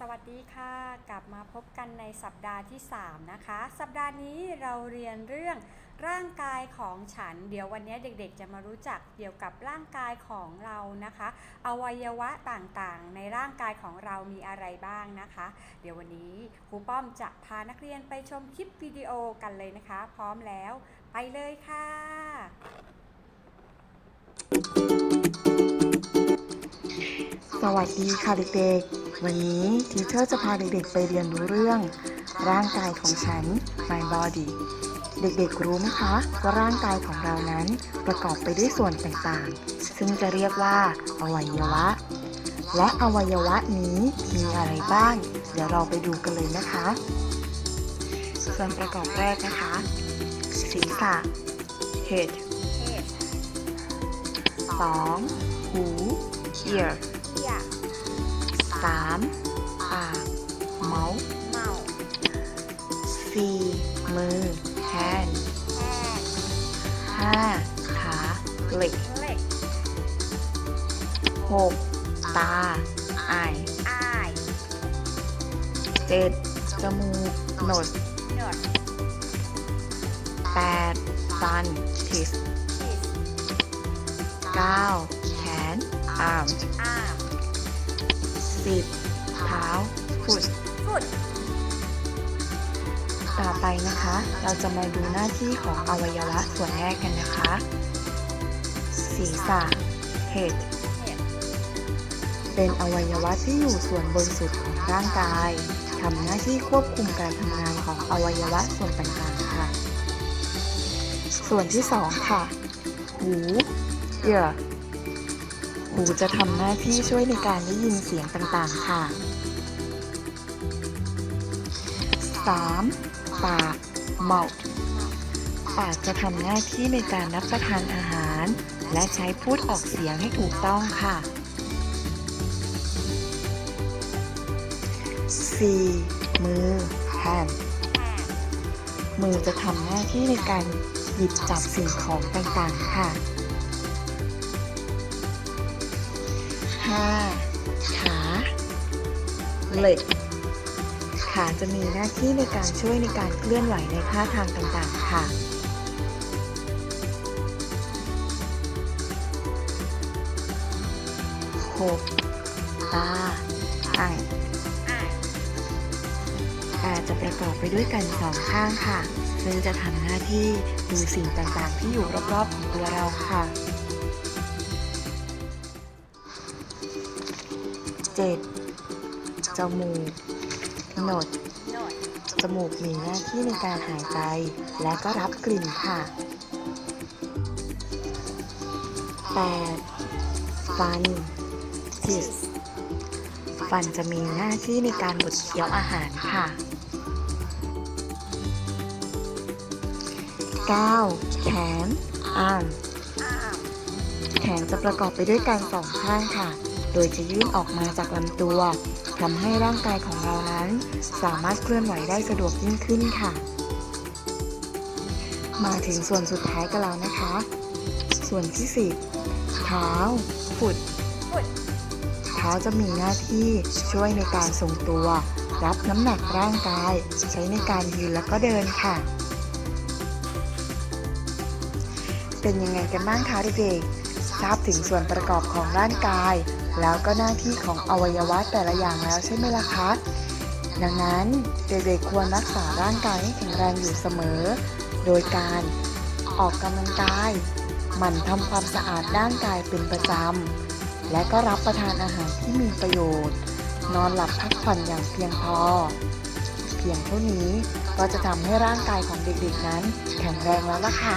สวัสดีค่ะ กลับมาพบกันในสัปดาห์ที่ 3 นะคะ สัปดาห์นี้เราเรียนเรื่องร่างกายของฉัน เดี๋ยววันนี้เด็กๆ จะมารู้จักเกี่ยวกับร่างกายของเรานะคะ อวัยวะต่างๆ ในร่างกายของเรามีอะไรบ้างนะคะ เดี๋ยววันนี้ครูป้อมจะพานักเรียนไปชมคลิปวิดีโอกันเลยนะคะ พร้อมแล้ว ไปเลยค่ะสวัสดีค่ะเด็กๆ วันนี้ทีเชอร์จะพาเด็กๆไปเรียนรู้เรื่อง ร่างกายของฉัน my body เด็กๆรู้ไหมคะว่าร่างกายของเรานั้นประกอบไปด้วยส่วนต่างๆ ซึ่งจะเรียกว่า อวัยวะ และอวัยวะนี้มีอะไรบ้าง เดี๋ยวเราไปดูกันเลยนะคะ ส่วนประกอบแรกนะคะ ศีรษะ head สองหู ear อยากสามปาก mouth เมาสี่มือ hand แค่ห้าขา leg เล็กหกตา eye อายเจ็ดจมูก nose เนิร์ดแปดฟัน teeth คิสเก้าแขน arm อา สิบเท้า foot ฟุตต่อไปนะคะ เราจะมาดูหน้าที่ของอวัยวะส่วนแรกกันนะคะ ศีรษะ head เห็ดเป็นอวัยวะที่อยู่ส่วนบนสุดของร่างกายทำหน้าที่ควบคุมการทำงานของอวัยวะส่วนต่างๆค่ะ ส่วนที่สองค่ะ หู ear หูจะทำหน้าที่ช่วยในการได้ยินเสียงต่างๆ ค่ะ 3. ปาก mouth ปากจะทำหน้าที่ในการรับประทานอาหาร และใช้พูดออกเสียงให้ถูกต้องค่ะ 4. มือ hand แอนมือจะทำหน้าที่ในการหยิบจับสิ่งของต่างๆ ค่ะ 5. ขา leg ขาจะมีหน้าที่ในการช่วยในการเคลื่อนไหวในท่าทางต่างๆค่ะ 6. ตา eye อายตาจะประกอบไปด้วยกันสองข้างค่ะ ซึ่งจะทำหน้าที่ดูสิ่งต่างๆที่อยู่รอบๆของตัวเราค่ะ 7. จมูกโนดโนจมูกมีหน้าที่ในการหายใจ และก็รับกลิ่นค่ะ 8. ฟัน teeth ฟันจะมีหน้าที่ในการบดเคี้ยวอาหารค่ะ 9. แขน arm อามแขนจะประกอบไปด้วยกันสองข้างค่ะ โดยจะยื่นออกมาจากลำตัวทำให้ร่างกายของเรานั้น สามารถเคลื่อนไหวได้สะดวกยิ่งขึ้นค่ะ มาถึงส่วนสุดท้ายกันแล้วนะคะ ส่วนที่10เท้าฟุตฟุตเท้าจะมีหน้าที่ช่วยในการทรงตัว รับน้ำหนักร่างกาย ใช้ในการยืนแล้วก็เดินค่ะ เป็นยังไงกันบ้างคะเด็กๆทราบถึงส่วนประกอบของร่างกาย แล้วก็หน้าที่ของอวัยวะแต่ละอย่างแล้วใช่ไหมล่ะคะ ดังนั้นเด็กๆควรรักษาร่างกายให้แข็งแรงอยู่เสมอ โดยการออกกำลังกายหมั่นทำความสะอาดร่างกายเป็นประจำ และก็รับประทานอาหารที่มีประโยชน์ นอนหลับพักผ่อนอย่างเพียงพอ เพียงเท่านี้ก็จะทำให้ร่างกายของเด็กๆนั้นแข็งแรงแล้วล่ะค่ะ